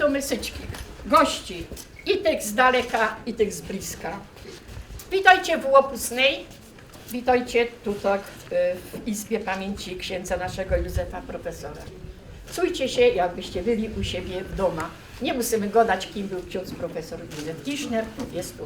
wszystkich gości, i tych z daleka, i tych z bliska. Witajcie w Łopusnej, witajcie tutaj w, w Izbie Pamięci księdza naszego Józefa profesora. Czujcie się, jakbyście byli u siebie w domu. Nie musimy gadać, kim był ksiądz profesor Józef Tischner. Jest tu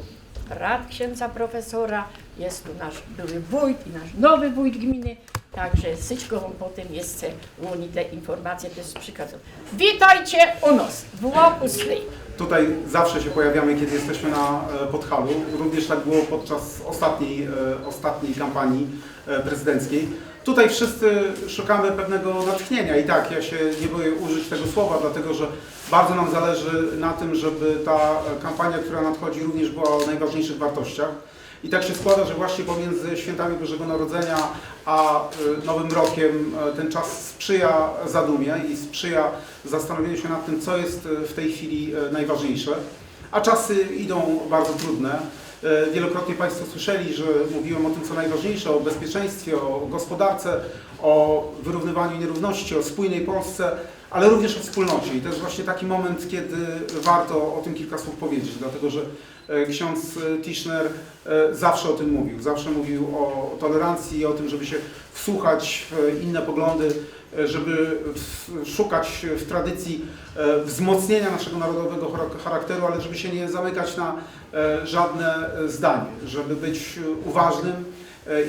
rad księdza profesora, jest tu nasz były wójt i nasz nowy wójt gminy. Także Syćko wam potem jeszcze łoni te informacje też przekazują. Witajcie u nas w Łopusnej. Tutaj zawsze się pojawiamy, kiedy jesteśmy na e, Podhalu. Również tak było podczas ostatniej, e, ostatniej kampanii e, prezydenckiej. Tutaj wszyscy szukamy pewnego natchnienia i tak, ja się nie boję użyć tego słowa, dlatego że bardzo nam zależy na tym, żeby ta kampania, która nadchodzi, również była o najważniejszych wartościach. I tak się składa, że właśnie pomiędzy świętami Bożego Narodzenia a y, Nowym Rokiem y, ten czas sprzyja zadumie i sprzyja zastanowieniu się nad tym, co jest y, w tej chwili najważniejsze. A czasy idą bardzo trudne. Y, Wielokrotnie Państwo słyszeli, że mówiłem o tym, co najważniejsze, o bezpieczeństwie, o gospodarce, o wyrównywaniu nierówności, o spójnej Polsce, ale również o wspólnocie. I to jest właśnie taki moment, kiedy warto o tym kilka słów powiedzieć, dlatego że e, ksiądz e, Tischner e, zawsze o tym mówił. Zawsze mówił o tolerancji, o tym, żeby się wsłuchać w inne poglądy, żeby szukać w tradycji wzmocnienia naszego narodowego charak- charakteru, ale żeby się nie zamykać na żadne zdanie, żeby być uważnym,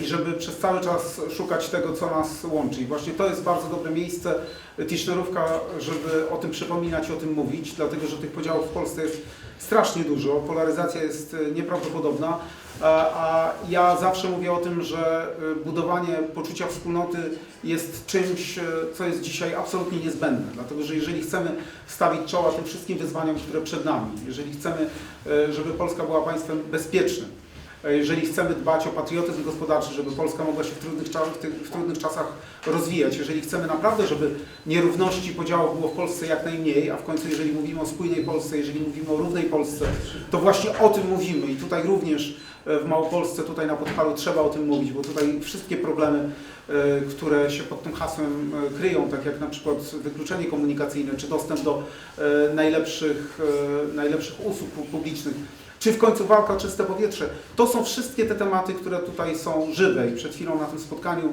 i żeby przez cały czas szukać tego, co nas łączy. I właśnie to jest bardzo dobre miejsce, e, Tischnerówka, żeby o tym przypominać o tym mówić, dlatego że tych podziałów w Polsce jest strasznie dużo, polaryzacja jest e, nieprawdopodobna, a- a ja zawsze mówię o tym, że e, budowanie poczucia wspólnoty jest czymś, e, co jest dzisiaj absolutnie niezbędne, dlatego że jeżeli chcemy stawić czoła tym wszystkim wyzwaniom, które przed nami, jeżeli chcemy, e, żeby Polska była państwem bezpiecznym, E, jeżeli chcemy dbać o patriotyzm gospodarczy, żeby Polska mogła się w trudnych, w trudnych czasach rozwijać, jeżeli chcemy naprawdę, żeby nierówności podziałów było w Polsce jak najmniej, a w końcu jeżeli mówimy o spójnej Polsce, jeżeli mówimy o równej Polsce, to właśnie o tym mówimy. I tutaj również e, w Małopolsce, tutaj na Podhalu trzeba o tym mówić, bo tutaj wszystkie problemy, e, które się pod tym hasłem e, kryją, tak jak na przykład wykluczenie komunikacyjne, czy dostęp do e, najlepszych, e, najlepszych usług pu- publicznych, czy w końcu walka o czyste powietrze. To są wszystkie te tematy, które tutaj są żywe i przed chwilą na tym spotkaniu e,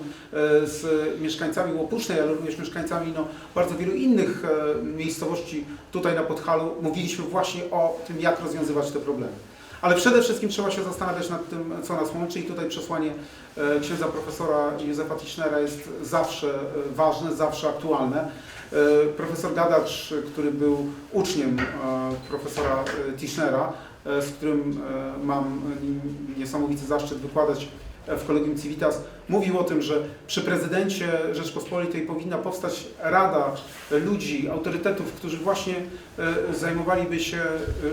z mieszkańcami Łopusznej, ale również mieszkańcami no, bardzo wielu innych e, miejscowości tutaj na Podhalu mówiliśmy właśnie o tym, jak rozwiązywać te problemy. Ale przede wszystkim trzeba się zastanawiać nad tym, co nas łączy i tutaj przesłanie e, księdza profesora Józefa Tischnera jest zawsze ważne, zawsze aktualne. E, Profesor Gadacz, który był uczniem e, profesora e, Tischnera, z którym mam niesamowity zaszczyt wykładać w Kolegium Civitas, mówił o tym, że przy prezydencie Rzeczpospolitej powinna powstać rada ludzi, autorytetów, którzy właśnie e, zajmowaliby się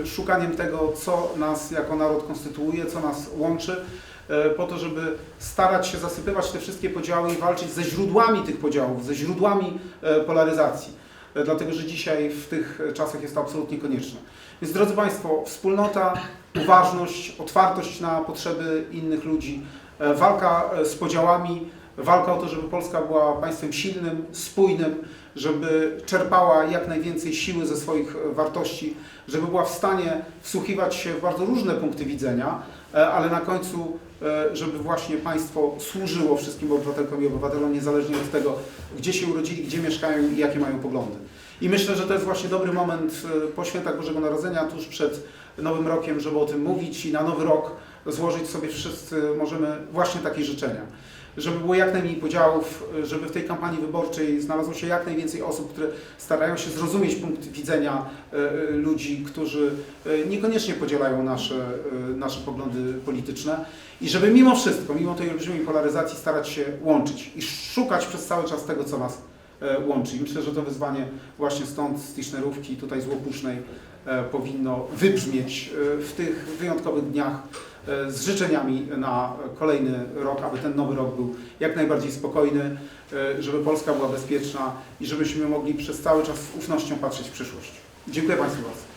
e, szukaniem tego, co nas jako naród konstytuuje, co nas łączy, e, po to, żeby starać się zasypywać te wszystkie podziały i walczyć ze źródłami tych podziałów, ze źródłami polaryzacji. Dlatego, że dzisiaj w tych czasach jest to absolutnie konieczne. Więc drodzy Państwo, wspólnota, uważność, otwartość na potrzeby innych ludzi, walka e, z podziałami, walka o to, żeby Polska była państwem silnym, spójnym, żeby czerpała jak najwięcej siły ze swoich e, wartości, żeby była w stanie wsłuchiwać się w bardzo różne punkty widzenia, e, ale na końcu, e, żeby właśnie państwo służyło wszystkim obywatelkom i obywatelom, niezależnie od tego, gdzie się urodzili, gdzie mieszkają i jakie mają poglądy. I myślę, że to jest właśnie dobry moment e, po świętach Bożego Narodzenia, tuż przed Nowym Rokiem, żeby o tym mówić i na Nowy Rok złożyć sobie wszyscy możemy właśnie takie życzenia. Żeby było jak najmniej podziałów, żeby w tej kampanii wyborczej znalazło się jak najwięcej osób, które starają się zrozumieć punkt widzenia e, e, ludzi, którzy e, niekoniecznie podzielają nasze, nasze poglądy polityczne i żeby mimo wszystko, mimo tej olbrzymiej polaryzacji starać się łączyć i szukać przez cały czas tego, co nas łączy. I myślę, że to wyzwanie właśnie stąd z Tischnerówki, tutaj z Łopusznej powinno wybrzmieć w tych wyjątkowych dniach z życzeniami na kolejny rok, aby ten nowy rok był jak najbardziej spokojny, e, żeby Polska była bezpieczna i żebyśmy mogli przez cały czas z ufnością patrzeć w przyszłość. Dziękuję Państwu bardzo.